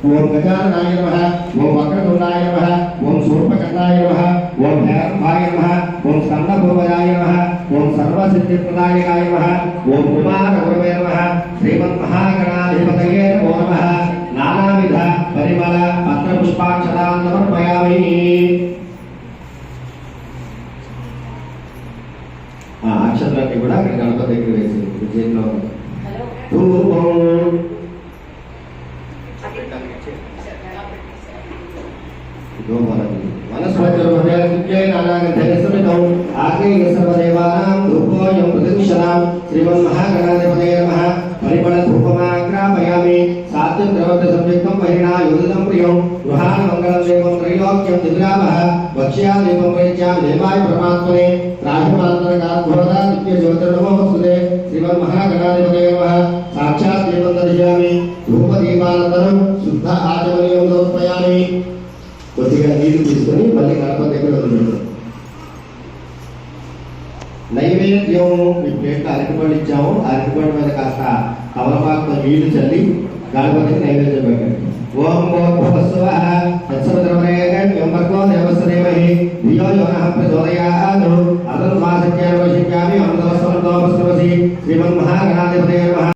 ఓం గజాననాయ నమ ఓం వక్రతుండాయ నమ ఓం శూర్పకర్ణాయ నమ ఓం భైరవాయ నమ ఓం స్కందపూర్వజాయ నమ ఓం సర్వసిద్ధిప్రదాయకాయ నమ ఓం కుమారగురవే నమ శ్రీమన్మహాగణాధిపతయే నమో నమ. నానావిధ పరిమళ పత్రపుష్పాక్షరాన్ సమర్పయామి ఆ అక్షరాన్ని కూడా అక్కడ గణపతి దగ్గర వేసి విజయంలో ధూపం వనస్పతిర్మధ్యే నానాగంధైస్మితం ఆగ్నేయ సర్వదేవానాం ధూపోయం ప్రతిక్షణాం. శ్రీమన్మహాగణాధిపతయ నమః. పరిమళ ధూపమాగ్రాపయామి సాత్యం ద్రవత సంయుక్తం పరిణా యోదితం ప్రియం. గృహాణ మంగళం దేవం త్రైలోక్యం దిగ్రామః వక్ష్యా దీపం సాక్షాత్ దీపం దర్శయామి ధూపదీపానంతరం శుద్ధ ఆచమనీయం సమర్పయామి కొద్దిగా నీరు తీసుకొని మళ్ళీ గణపతి దగ్గర వదిలిపెడతాం నైవేద్యం మీ ప్లేట్లో ఇచ్చాము. అరటిపండు మీద కాస్త కమలపాకుతో నీళ్ళు చల్లి గణపతికి నైవేద్యం పెట్టండి. ఓం భూర్భువస్సువ ధియో